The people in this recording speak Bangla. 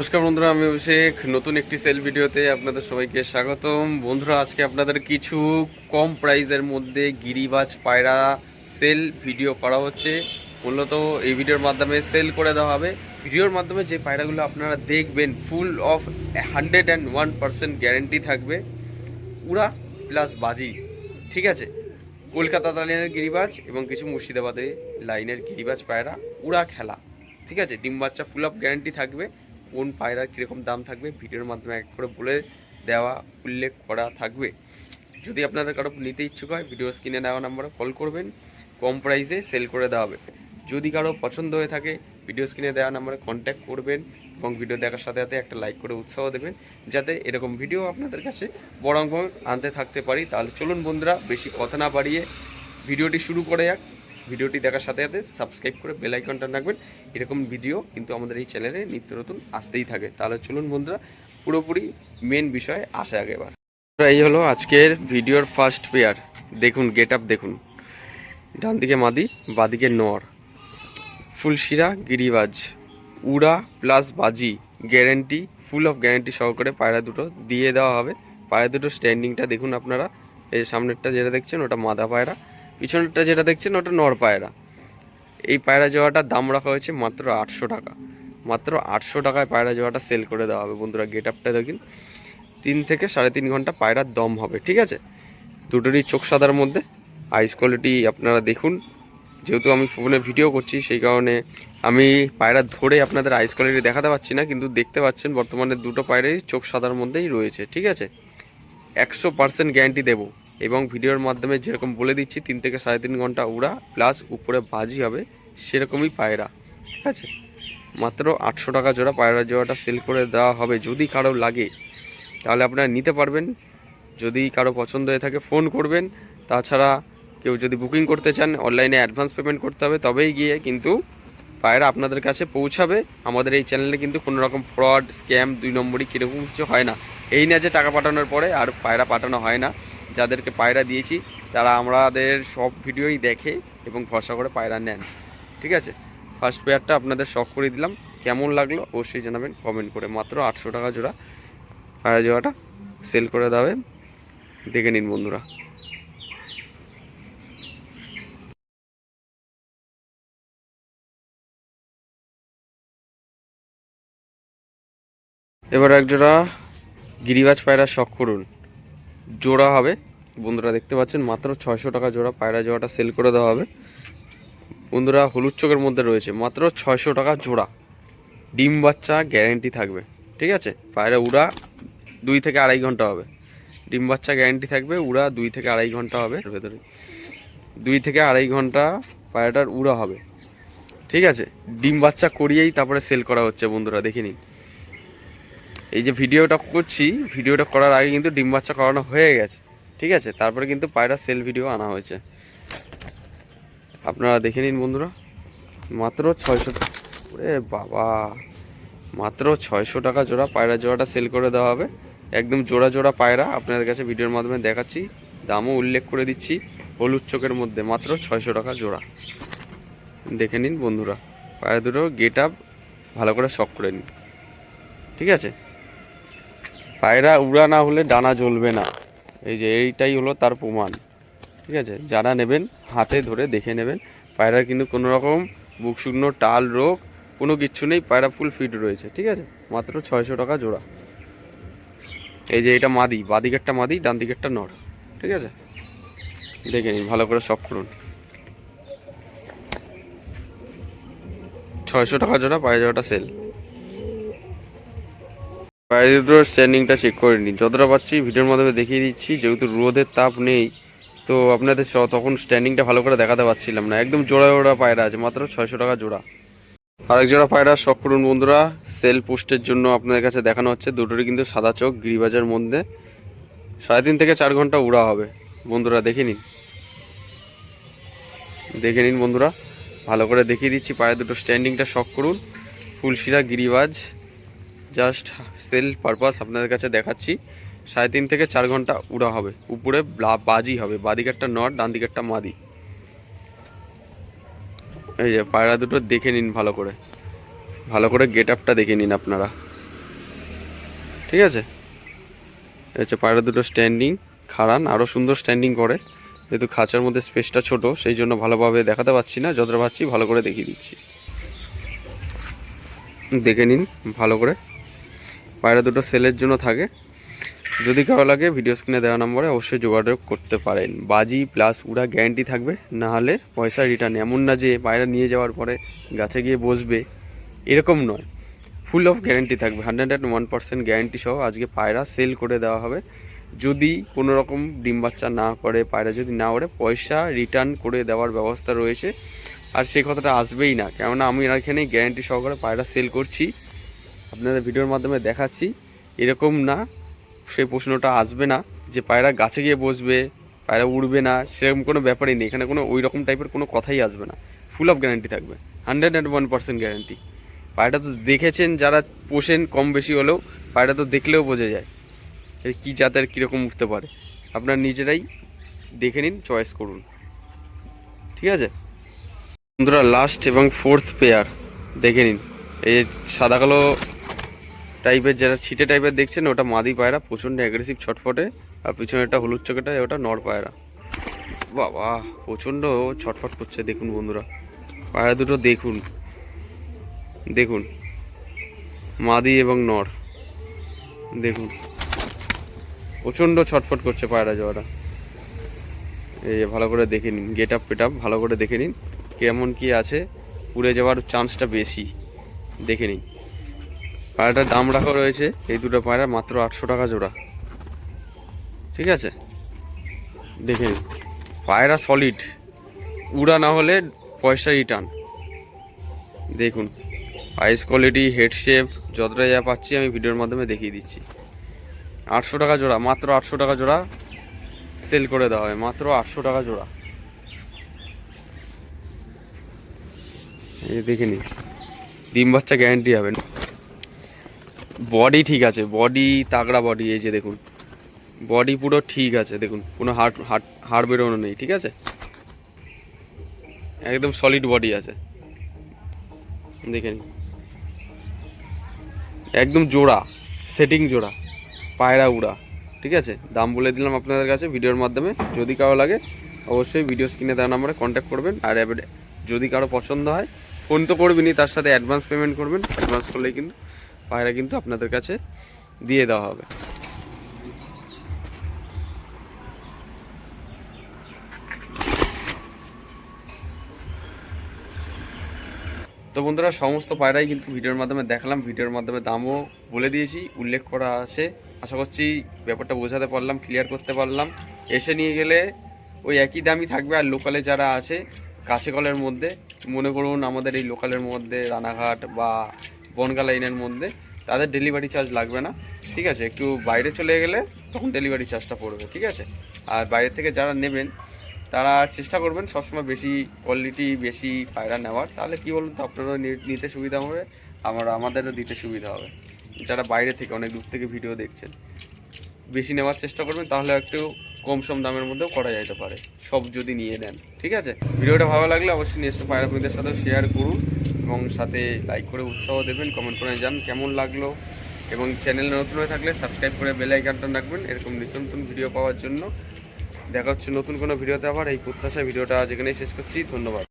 নমস্কার বন্ধুরা, আমি অভিষেক। নতুন একটি সেল ভিডিওতে আপনাদের সবাইকে স্বাগতম। বন্ধুরা, আজকে আপনাদের কিছু কম প্রাইসের মধ্যে গিরিবাজ পায়রা সেল ভিডিও করা হচ্ছে। মূলত এই ভিডিওর মাধ্যমে সেল করে দেওয়া হবে। ভিডিওর মাধ্যমে যে পায়রাগুলো আপনারা দেখবেন, full of hundred and one percent guarantee থাকবে। উড়া প্লাস বাজি, ঠিক আছে? কলকাতা লাইনের গিরিবাজ এবং কিছু মুর্শিদাবাদে লাইনের গিরিবাজ পায়রা, উড়া খেলা, ঠিক আছে? ডিম বাচ্চা ফুল অফ গ্যারান্টি থাকবে। কোন পায়রার কীরকম দাম থাকবে? ভিডিওর মাধ্যমে এক করে বলে দেওয়া, উল্লেখ করা থাকবে। যদি আপনাদের কারও নিতে ইচ্ছুক হয়, ভিডিও স্ক্রিনে দেওয়া নাম্বারে কল করবেন। কম প্রাইসে সেল করে দেওয়া হবে। যদি কারও পছন্দ হয়ে থাকে, ভিডিও স্ক্রিনে দেওয়া নাম্বারে কন্ট্যাক্ট করবেন এবং ভিডিও দেখার সাথে সাথে একটা লাইক করে উৎসাহ দেবেন, যাতে এরকম ভিডিও আপনাদের কাছে বরং আনতে থাকতে পারি। তাহলে চলুন বন্ধুরা, বেশি কথা না বাড়িয়ে ভিডিওটি শুরু করে যাক। ভিডিওটি দেখার সাথে সাথে সাবস্ক্রাইব করে বেল আইকনটা রাখবেন এরকম ভিডিও কিন্তু আমাদের এই চ্যানেলে নিত্য নতুন আসতেই থাকে। তাহলে চলুন বন্ধুরা, পুরোপুরি মেন বিষয়ে আসে আগে এবার। এই হলো আজকের ভিডিওর ফার্স্ট পেয়ার দেখুন গেট আপ দেখুন। ডান দিকে মাদি বাদিকে নর। ফুলশিরা গিরিবাজ। উড়া প্লাস বাজি। গ্যারেন্টি ফুল অফ গ্যারেন্টি সহকারে পায়রা দুটো দিয়ে দেওয়া হবে। পায়রা দুটো স্ট্যান্ডিংটা দেখুন আপনারা। এই সামনেরটা যেটা দেখছেন, ওটা মাদা পায়রা। পিছনেরটা যেটা দেখছেন ওটা নর পায়রা। এই পায়রা জোয়াটার দাম রাখা হয়েছে মাত্র আটশো টাকা। মাত্র আটশো টাকায় পায়রা জোয়াটা সেল করে দেওয়া হবে। বন্ধুরা গেট আপটা দেখুন। তিন থেকে সাড়ে তিন ঘণ্টা পায়রার দম হবে, ঠিক আছে? দুটোরই চোখ সাদার মধ্যে। আইস কোয়ালিটি আপনারা দেখুন। যেহেতু আমি ফোনে ভিডিও করছি, সেই কারণে আমি পায়রা ধরে আপনাদের আইস কোয়ালিটি দেখাতে পাচ্ছি না, কিন্তু দেখতে পাচ্ছেন বর্তমানে দুটো পায়রাই চোখ সাদার মধ্যেই রয়েছে, ঠিক আছে? একশো পার্সেন্ট গ্যারান্টি দেবো। এবং ভিডিওর মাধ্যমে যেরকম বলে দিচ্ছি, তিন থেকে সাড়ে তিন ঘণ্টা উড়া, প্লাস উপরে বাজি হবে সেরকমই পায়রা, ঠিক আছে? মাত্র আটশো টাকা জোড়া পায়রা জোড়াটা সেল করে দেওয়া হবে যদি কারও লাগে, তাহলে আপনারা নিতে পারবেন। যদি কারও পছন্দ হয়ে থাকে ফোন করবেন। তাছাড়া কেউ যদি বুকিং করতে চান অনলাইনে অ্যাডভান্স পেমেন্ট করতে হবে, তবেই গিয়ে কিন্তু পায়রা আপনাদের কাছে পৌঁছাবে। আমাদের এই চ্যানেলে কিন্তু কোনো রকম ফ্রড স্ক্যাম দুই নম্বরই কীরকম কিছু হয় না। এই না যে টাকা পাঠানোর পরে আর পায়রা পাঠানো হয় না। যাদেরকে পায়রা দিয়েছি, তারা আমাদের সব ভিডিওই দেখে এবং ভরসা করে পায়রা নেন। ঠিক আছে? ফার্স্ট পেয়ারটা আপনাদের শখ করে দিলাম। কেমন লাগল অবশ্যই জানাবেন। কমেন্ট করে মাত্র আটশো টাকা জোড়া পায়রা জোড়াটা সেল করে দেবে দেখে নিন বন্ধুরা। এবার এক জোড়া গিরিবাজ পায়রা শখ করুন। জোড়া হবে বন্ধুরা দেখতে পাচ্ছেন, মাত্র ছয়শো টাকা জোড়া পায়রা জোড়াটা সেল করে দেওয়া হবে। বন্ধুরা হলুদ চোখের মধ্যে রয়েছে, মাত্র ছয়শো টাকা জোড়া। ডিম বাচ্চা গ্যারেন্টি থাকবে, ঠিক আছে? পায়রা উড়া দুই থেকে আড়াই ঘণ্টা হবে। ডিম বাচ্চা গ্যারেন্টি থাকবে, উড়া দুই থেকে আড়াই ঘণ্টা হবে। ভেতরে দুই থেকে আড়াই ঘণ্টা পায়রাটার উড়া হবে, ঠিক আছে? ডিম বাচ্চা করিয়েই তারপরে সেল করা হচ্ছে বন্ধুরা, দেখে নিন। এই যে ভিডিওটা করছি, ভিডিওটা করার আগে কিন্তু ডিম বাচ্চা করানো হয়ে গেছে। ঠিক আছে, তারপরে কিন্তু পায়রা সেল ভিডিও আনা হয়েছে। আপনারা দেখে নিন বন্ধুরা, মাত্র ছয়শো, ওরে বাবা, মাত্র ছয়শো টাকা জোড়া পায়রা জোড়াটা সেল করে দেওয়া হবে। একদম জোড়া জোড়া পায়রা আপনাদের কাছে ভিডিওর মাধ্যমে দেখাচ্ছি, দামও উল্লেখ করে দিচ্ছি হলুদ চোখের মধ্যে, মাত্র ছয়শো টাকা জোড়া। দেখে নিন বন্ধুরা, পায়রা দুটো গেট আপ ভালো করে শখ করে নিন। ঠিক আছে? পায়রা উড়া না হলে ডানা জ্বলবে না। এই যে এইটাই হলো তার প্রমাণ, ঠিক আছে? যারা নেবেন, হাতে ধরে দেখে নেবেন। পায়রার কিন্তু কোনো রকম বুক টাল, রোগ কোনো কিচ্ছু নেই, পায়রা ফুল ফিট রয়েছে, ঠিক আছে? মাত্র ছয়শো টাকা জোড়া। এই যে এটা মাদি, বাদিকেরটা মাদি ডান দিকেরটা নর, ঠিক আছে? দেখে নিন, ভালো করে সব করুন। ছয়শো টাকা জোড়া পায়ে যাওয়াটা সেল। দুটোর স্ট্যান্ডিংটা চেক করে নিন যতটা পাচ্ছি ভিডিওর মাধ্যমে দেখিয়ে দিচ্ছি, যেহেতু রোদের তাপ নেই, তো আপনাদের তখন স্ট্যান্ডিংটা ভালো করে দেখাতে পারছিলাম না। একদম জোড়া জোড়া পায়রা আছে, মাত্র ছয়শো টাকা জোড়া। আরেক জোড়া পায়রা শখ করুন বন্ধুরা সেল পোস্টের জন্য আপনাদের কাছে দেখানো হচ্ছে। দুটোরই কিন্তু সাদা চোখ, গিরিবাজার মধ্যে। সাড়ে তিন থেকে চার ঘণ্টা উড়া হবে। বন্ধুরা, দেখে নিন। দেখে নিন বন্ধুরা, ভালো করে দেখিয়ে দিচ্ছি। পায়ে দুটো স্ট্যান্ডিংটা শখ করুন। ফুলশিরা, গিরিবাজ। জাস্ট সেল পারপাস আপনাদের কাছে দেখাচ্ছি। সাড়ে তিন থেকে চার ঘণ্টা উড়া হবে। উপরে বাজি হবে। বাদিকেরটা নট ডান দিকেরটা মাদি। এই যে পায়রা দুটো দেখে নিন ভালো করে। ভালো করে গেট আপটা দেখে নিন আপনারা। ঠিক আছে? হচ্ছে পায়রা দুটো স্ট্যান্ডিং খাড়ান। আরও সুন্দর স্ট্যান্ডিং করে। যেহেতু খাঁচার মধ্যে স্পেসটা ছোট, সেই জন্য ভালোভাবে দেখাতে পাচ্ছি না। যতটা পাচ্ছি ভালো করে দেখিয়ে দিচ্ছি। দেখে নিন ভালো করে। পায়রা দুটো সেলের জন্য থাকে। যদি কারও লাগে ভিডিও স্ক্রিনে দেওয়া নম্বরে অবশ্যই যোগাযোগ করতে পারেন। বাজি প্লাস উড়া গ্যারান্টি থাকবে। না হলে পয়সা রিটার্ন এমন না যে পায়রা নিয়ে যাওয়ার পরে গাছে গিয়ে বসবে। এরকম নয়। ফুল অফ গ্যারান্টি থাকবে। Hundred and one percent guarantee সহ আজকে পায়রা সেল করে দেওয়া হবে। যদি কোনো রকম ডিম বাচ্চা না করে, পায়রা যদি না ওড়ে, পয়সা রিটার্ন করে দেওয়ার ব্যবস্থা রয়েছে। আর সেই কথাটা আসবেই না। কেননা আমি এখানে গ্যারান্টি সহকারে পায়রা সেল করছি। আপনাদের ভিডিওর মাধ্যমে দেখাচ্ছি। এরকম না, সেই প্রশ্নটা আসবে না যে পায়রা গাছে গিয়ে বসবে, পায়রা উড়বে না, সেরকম কোনো ব্যাপারই নেই। এখানে কোনো ওই রকম টাইপের কোনো কথাই আসবে না। ফুল অফ গ্যারান্টি থাকবে। Hundred and one percent guarantee পায়রা তো দেখেছেন, যারা পোষেন কম বেশি হলেও পায়রা তো দেখলেও বোঝা যায় কী জাতের, কীরকম উঠতে পারে। আপনার নিজেরাই দেখে নিন চয়েস করুন। ঠিক আছে? বন্ধুরা লাস্ট এবং ফোর্থ পেয়ার দেখে নিন। এই সাদা কালো টাইপের যারা ছিটে টাইপের দেখছেন, ওটা মাদি পায়রা, প্রচণ্ড অ্যাগ্রেসিভ ছটফটে। আর পিছনে একটা হলুদ চোখেটা, ওটা নর পায়রা। বাবা, প্রচণ্ড ছটফট করছে, দেখুন বন্ধুরা। পায়রা দুটো দেখুন। দেখুন। মাদি এবং নর। দেখুন। প্রচণ্ড ছটফট করছে পায়রা জোয়ারা এই ভালো করে দেখে নিন গেট আপ পেট আপ ভালো করে দেখে নিন, কেমন কি আছে। উড়ে যাওয়ার চান্সটা বেশি। দেখে নিন। পায়রাটার দাম রাখা রয়েছে। এই দুটো পায়রা মাত্র আটশো টাকা জোড়া। ঠিক আছে? দেখে নিন। পায়রা সলিড উড়া না হলে পয়সা রিটার্ন দেখুন। আইস কোয়ালিটি হেড শেপ যতটা যা পাচ্ছি আমি ভিডিওর মাধ্যমে দেখিয়ে দিচ্ছি। আটশো টাকা জোড়া, মাত্র আটশো টাকা জোড়া সেল করে দেওয়া হয়। মাত্র আটশো টাকা জোড়া। এই দেখে নিন। ডিম বাচ্চা গ্যারান্টি হবে। বডি ঠিক আছে বডি তাগড়া বডি এই যে দেখুন। বডি পুরো ঠিক আছে, দেখুন, কোনো হাড় হাড় হাড় বেরোনো নেই, ঠিক আছে? একদম সলিড বডি আছে। দেখে নিন। একদম জোড়া সেটিং জোড়া, পায়রা উড়া, ঠিক আছে? দাম বলে দিলাম আপনাদের কাছে ভিডিওর মাধ্যমে, যদি কারও লাগে, অবশ্যই ভিডিও স্ক্রিনে দেওয়া নাম্বারে কন্ট্যাক্ট করবেন, আর যদি কারও পছন্দ হয় ফোন তো করবেনই, তার সাথে অ্যাডভান্স পেমেন্ট করবেন অ্যাডভান্স করলেই কিন্তু পায়রা কিন্তু আপনাদের কাছে দিয়ে দেওয়া হবে। তো বন্ধুরা, সমস্ত পায়রাই কিন্তু ভিডিওর মাধ্যমে দেখালাম। ভিডিওর মাধ্যমে দামও বলে দিয়েছি, উল্লেখ করা আছে। আশা করছি ব্যাপারটা বোঝাতে পারলাম ক্লিয়ার করতে পারলাম। এসে নিয়ে গেলে ওই একই দামই থাকবে, আর লোকালে যারা আছে কাছে কলের মধ্যে, মনে করুন আমাদের এই লোকালের মধ্যে রানাঘাট বা বনগা লাইনের মধ্যে, তাদের ডেলিভারি চার্জ লাগবে না, ঠিক আছে? একটু বাইরে চলে গেলে তখন ডেলিভারি চার্জটা পড়বে, ঠিক আছে? আর বাইরে থেকে যারা নেবেন, তারা চেষ্টা করবেন সবসময় বেশি কোয়ালিটি বেশি পায়রা নেওয়ার। তাহলে কি বলুন তো, আপনারও নিতে সুবিধা হবে, আমার, আমাদেরও দিতে সুবিধা হবে। যারা বাইরে থেকে, অনেক দূর থেকে ভিডিও দেখছেন, বেশি নেওয়ার চেষ্টা করবেন, তাহলে একটু কম সম দামের মধ্যেও করা যেতে পারে, সব যদি নিয়ে নেন, ঠিক আছে? ভিডিওটা ভালো লাগলে অবশ্যই নিশ্চয় পায়রা সাথেও শেয়ার করুন। এবং সাথে লাইক করে উৎসাহ দেবেন কমেন্ট করে যান কেমন লাগল। এবং চ্যানেল নতুন হয়ে থাকলে সাবস্ক্রাইব করে বেল আইকনটা রাখবেন, এরকম নিত্য নতুন ভিডিও পাওয়ার জন্য। দেখা হচ্ছে নতুন কোনো ভিডিওতে আবার, এই প্রত্যাশা ভিডিওটা যেখানেই শেষ করছি, ধন্যবাদ।